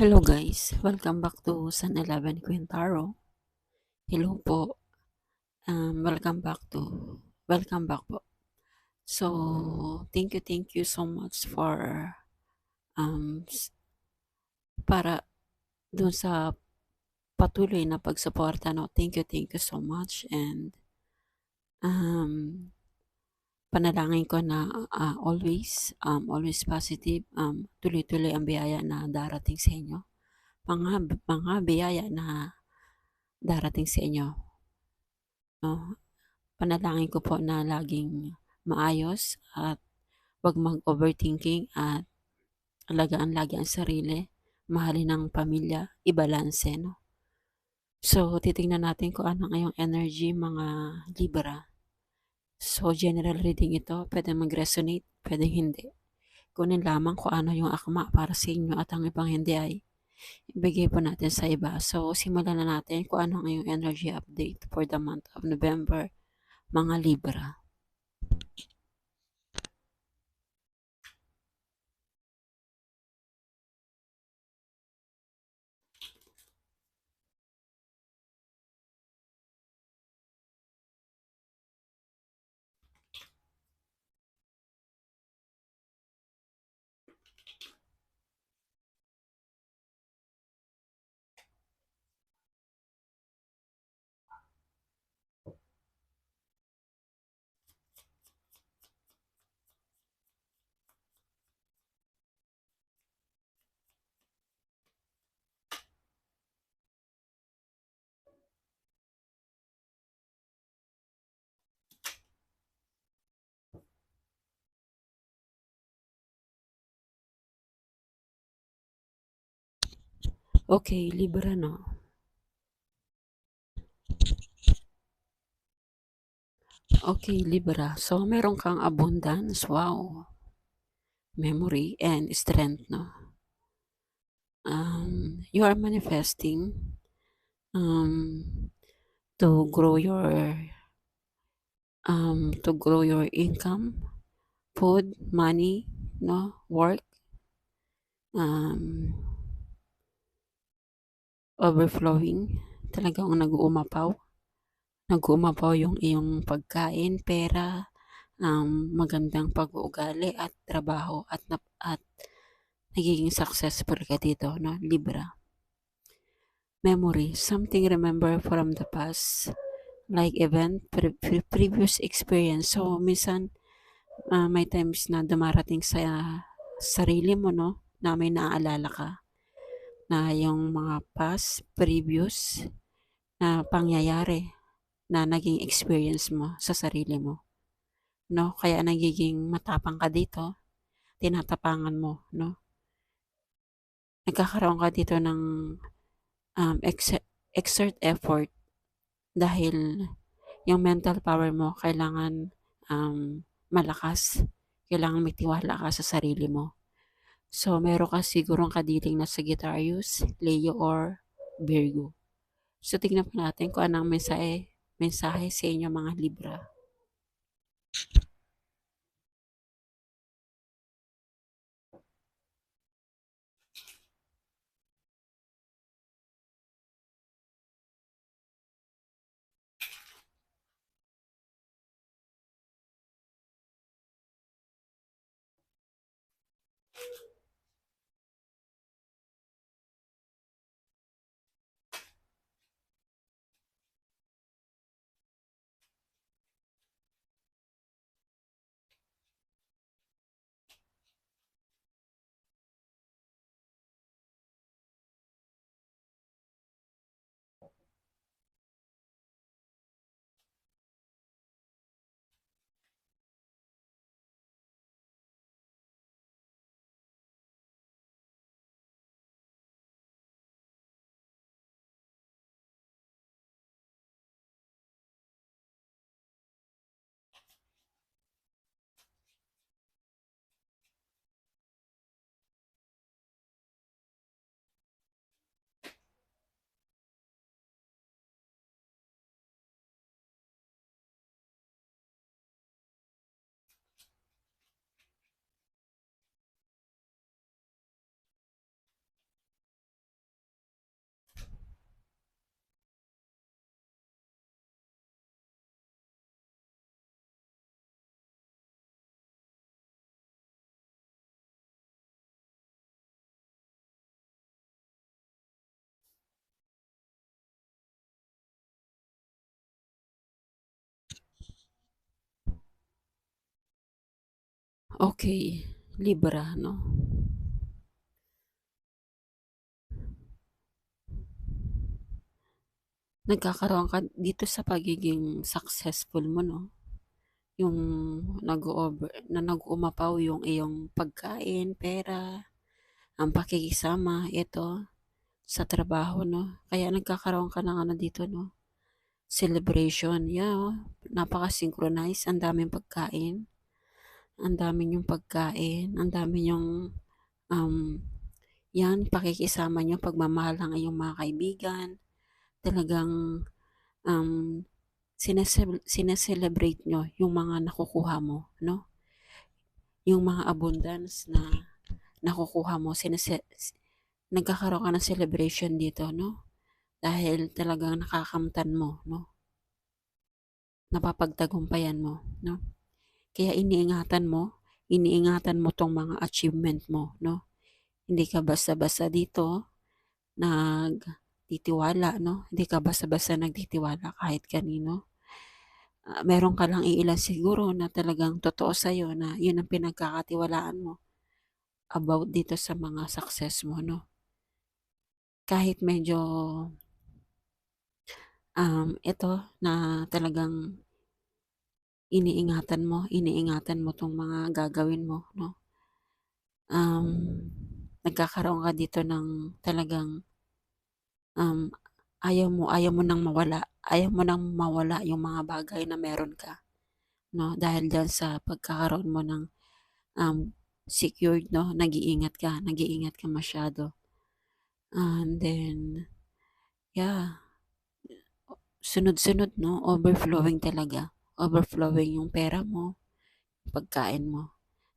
Hello guys, welcome back to San 11 Quintaro. Hello po. Um, welcome back to welcome back po. So, thank you, thank you so much for um para dun sa patuloy na pagsuporta no. Thank you, thank you so much and um panalangin ko na ah, always um always positive um tuloy-tuloy ang biyaya na darating sa inyo. Mga mga biyaya na darating sa inyo. No? Panalangin ko po na laging maayos at wag mag-overthinking at alagaan lagi ang sarili, mahalin ang pamilya, ibalanse, no? So, titingnan natin kung ano ang iyong energy, mga Libra. So, general reading ito, pwede mag-resonate, pwede hindi. Kunin lamang kung ano yung akma para sa inyo at ang ibang hindi ay ibigay po natin sa iba. So, simulan na natin kung ano ang iyong energy update for the month of November, mga Libra. Okay, Libra, no? Okay, Libra. So, meron kang abundance. Wow. Memory and strength, no? Um, you are manifesting um, to grow your um, to grow your income, food, money, no, work, um, overflowing, talagang nag-uumapaw. Nag-uumapaw yung iyong pagkain, pera, um, magandang pag-uugali at trabaho at, at nagiging successful ka dito, no? Libra. Memory, something remember from the past, like event, pre- pre- previous experience. So, minsan, uh, may times na dumarating sa sarili mo, no? Na may naaalala ka na yung mga past, previous na pangyayari na naging experience mo sa sarili mo. No? Kaya nagiging matapang ka dito, tinatapangan mo, no? Nagkakaroon ka dito ng um, ex- exert effort dahil yung mental power mo kailangan um, malakas. Kailangan may tiwala ka sa sarili mo. So, meron ka sigurong kadiling na Sagittarius, Leo, or Virgo. So, tignan po natin kung anong mensahe, mensahe sa inyo mga Libra. Okey, Libra 'no? Nagkakaroon ka dito sa pagiging successful mo 'no, yung nag-o-over na nag-uumapaw yung iyong pagkain, pera, ang pakikisama, ito sa trabaho 'no, kaya nagkakaroon ka ng ano dito 'no, celebration, yeah, oh, napaka-synchronize, ang daming pagkain. Ang dami niyong pagkain, ang dami niyong, um, 'yan pakikisama niyo, pagmamahal ng iyong mga kaibigan, talagang, um, sinesel sine-celebrate niyo yung mga nakukuha mo 'no. Yung mga abundance na nakukuha mo sinese nagkakaroon ka ng celebration dito 'no, dahil talagang nakakamtan mo 'no. Napapagtagumpayan mo 'no. Kaya iniingatan mo, iniingatan mo 'tong mga achievement mo 'no. Hindi ka basta-basta dito nagtitiwala 'no, hindi ka basta-basta nagtitiwala kahit kanino. Ah, meron ka lang iilan siguro na talagang totoo sa'yo na yun ang pinagkakatiwalaan mo about dito sa mga success mo 'no. Kahit medyo um, ito na talagang iniingatan mo, iniingatan mo 'tong mga gagawin mo 'no. Um, nagkakaroon ka dito ng talagang, um, ayaw mo ayaw mo ng mawala, ayaw mo ng mawala yung mga bagay na meron ka 'no, dahil diyan sa pagkakaroon mo ng, um, secured 'no, nag-iingat ka, nag-iingat ka masyado. And then, yeah, sunod-sunod 'no, overflowing talaga, overflowing yung pera mo, pagkain mo,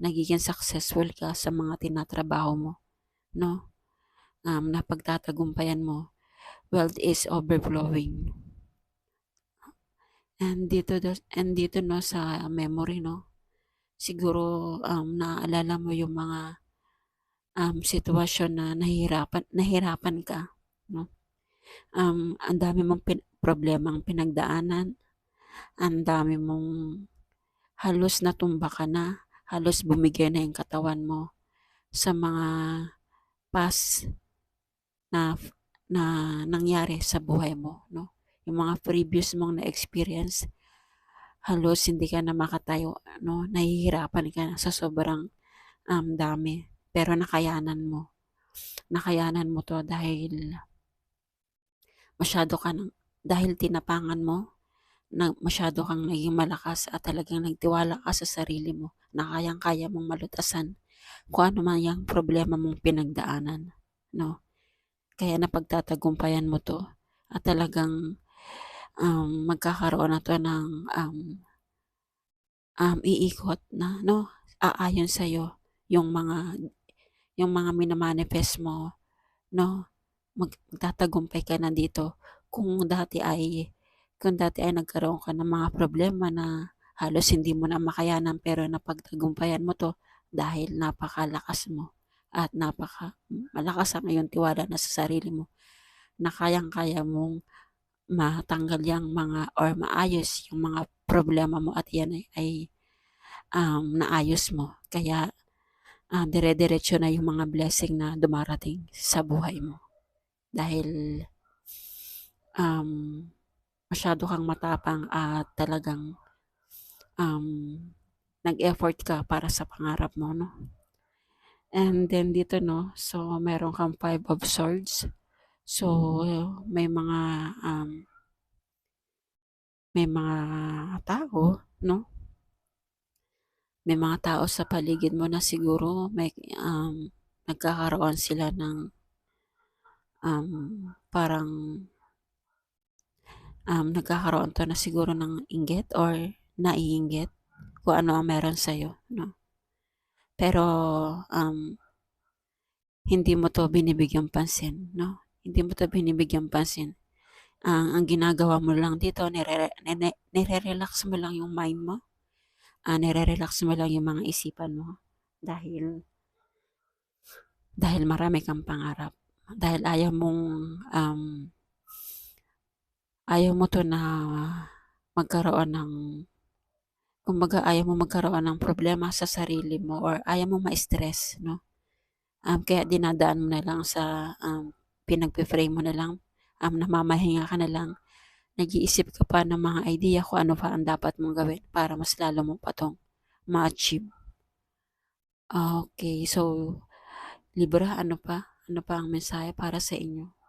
nagiging successful ka sa mga tinatrabaho mo 'no, um, napagtatagumpayan mo, wealth is overflowing. And dito and dito 'no sa memory 'no, siguro, um, naaalala mo yung mga, um, sitwasyon na nahihirapan nahirapan ka 'no. Um, ang dami mong pin problemang pinagdaanan, ang dami mong halos natumba ka na, halos bumigay na yung katawan mo sa mga past na na nangyari sa buhay mo 'no. Yung mga previous mong na-experience, halos hindi ka na makatayo 'no, nahihirapan ka na sa sobrang, um, dami, pero nakayanan mo. Nakayanan mo 'to dahil masyado ka ng dahil tinapangan mo, na masyado kang naging malakas at talagang nagtiwala ka sa sarili mo na kayang-kaya mong malutasan kung ano man yang problema mong pinagdaanan 'no. Kaya napagtatagumpayan mo 'to at talagang, um, magkakaroon na 'to ng, um, um, iikot na 'no, aayon sa'yo yung mga yung mga mina-manifest mo 'no, mag magtatagumpay ka na dito. Kung dati ay kung dati ay nagkaroon ka ng mga problema na halos hindi mo na makayanan pero napagtagumpayan mo 'to dahil napakalakas mo at napaka malakas ang iyong tiwala na sa sarili mo, na kayang-kaya mong matanggal yang mga or maayos yung mga problema mo at yan ay ay, um, naayos mo. Kaya, ah, dire-diretso na yung mga blessing na dumarating sa buhay mo. Dahil, um, masyado kang matapang at talagang, um, nag-effort ka para sa pangarap mo 'no. And then dito 'no, so meron kang five of swords. So, may mga, um may mga tao 'no. May mga tao sa paligid mo na siguro may, um, nagkakaroon sila ng, um, parang um, nagkakaroon 'to na siguro ng inggit or naiinggit kung ano ang meron sa'yo 'no. Pero, um, hindi mo 'to binibigyang pansin 'no, hindi mo 'to binibigyang pansin. Ang ang ginagawa mo lang dito nire-relax mo lang yung mind mo, ah, nire-relax mo lang yung mga isipan mo dahil dahil marami kang pangarap, dahil ayaw mong, um ayaw mo 'to na magkaroon ng kumbaga ayaw mo magkaroon ng problema sa sarili mo or ayaw mo ma-stress, no? Um, kaya dinadaan mo na lang sa um, pinagpe-frame mo na lang, um, namamahinga ka na lang, nag-iisip ka pa ng mga idea kung ano pa ang dapat mong gawin para mas lalo mo pa tong ma-achieve. Okay, so Libra, ano pa? Ano pa ang mensahe para sa inyo?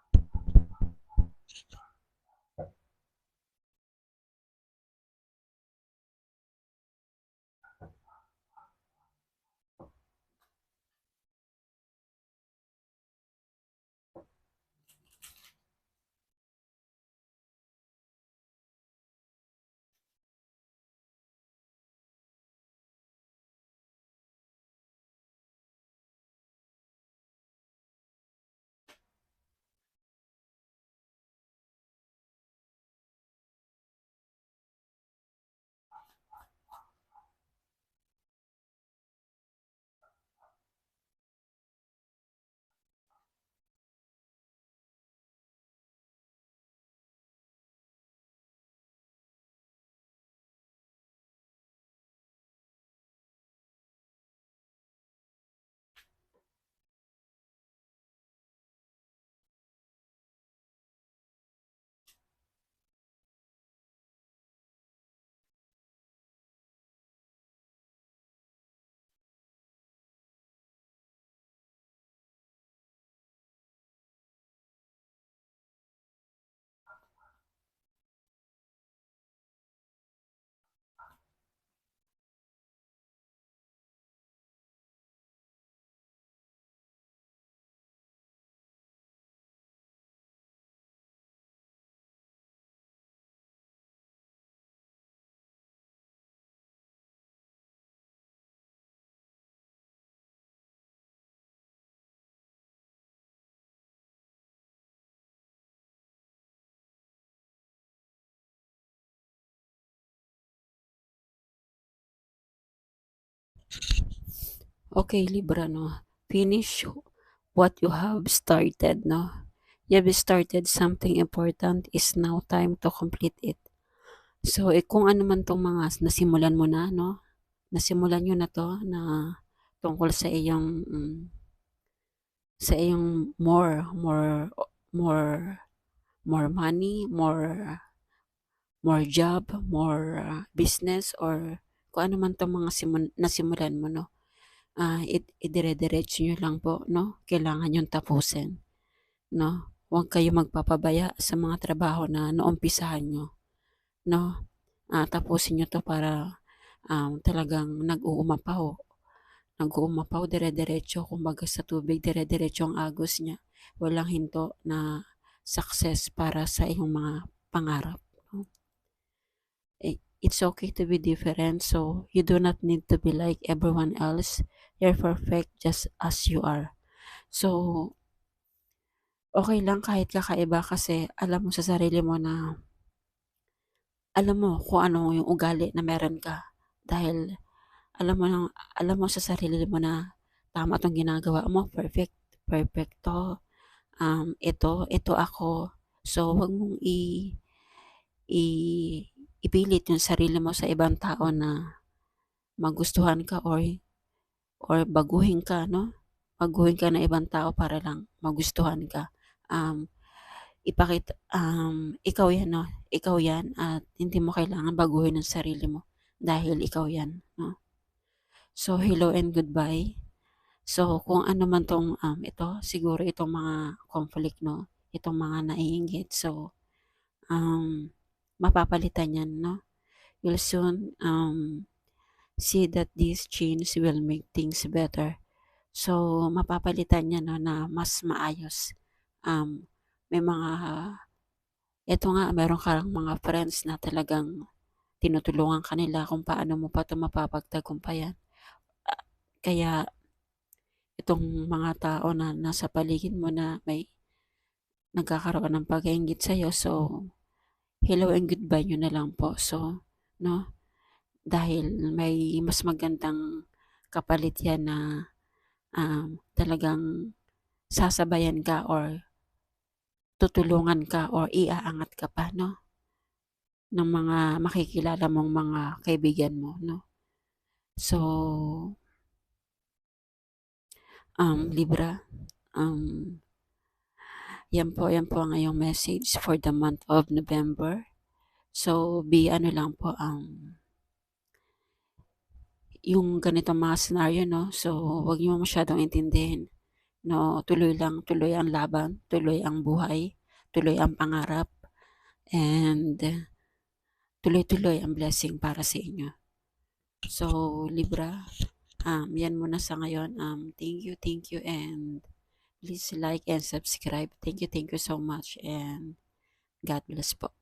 Okay, Libra, no? Finish what you have started, no? You have started something important, is now time to complete it. So, eh, kung ano man tong mga nasimulan mo na, no? Nasimulan nyo na to na tungkol sa iyong mm, sa iyong more, more, more, more money, more, more job, more uh, business, or kung ano man tong mga simun- nasimulan mo, no? Uh, idire-diretso nyo lang po, no? Kailangan yung tapusin, no? Huwag kayo magpapabaya sa mga trabaho na naumpisahan nyo, no? Ah, tapusin nyo to para um, talagang nag-uumapaw. Nag-uumapaw, dire-diretso, kumbaga sa tubig, dire-diretso ang agos niya. Walang hinto na success para sa iyong mga pangarap. It's okay to be different, so you do not need to be like everyone else. You're perfect just as you are. So, okay lang kahit kakaiba kasi alam mo sa sarili mo na alam mo kung ano yung ugali na meron ka. Dahil alam mo, lang, alam mo sa sarili mo na tama tong ginagawa mo, perfect, perfecto. Um, ito, ito ako. So, wag mong i, i ipilit yung sarili mo sa ibang tao na magustuhan ka or or baguhin ka, no? Baguhin ka ng ibang tao para lang magustuhan ka. Um, ipakita, um, ikaw yan, no? Ikaw yan at hindi mo kailangan baguhin ang sarili mo dahil ikaw yan, no? So, hello and goodbye. So, kung ano man tong, um, ito, siguro itong mga conflict, no? Itong mga naiingit. So, um, mapapalitan yan, no? You'll soon um, see that these change will make things better. So, mapapalitan yan no, na mas maayos. Um, may mga, ito nga, meron ka mga friends na talagang tinutulungan kanila kung paano mo pa ito mapapagtagumpayan. Kaya, itong mga tao na nasa paligid mo na may nagkakaroon ng pag-iingit sa'yo, so, hello and goodbye nyo na lang po. So, no? Dahil may mas magandang kapalit yan na um, talagang sasabayan ka or tutulungan ka or iaangat ka pa, no? ng mga makikilala mong mga kaibigan mo, no? So, um, Libra, um, yan po, yan po ang iyong message for the month of November. So, be ano lang po ang yung ganitong mga scenario, no? So, wag niyo masyadong intindihin. No, tuloy lang, tuloy ang laban, tuloy ang buhay, tuloy ang pangarap, and tuloy-tuloy ang blessing para sa inyo. So, Libra, um, yan muna sa ngayon. Um, thank you, thank you, and please like and subscribe. Thank you, thank you so much, and God bless po.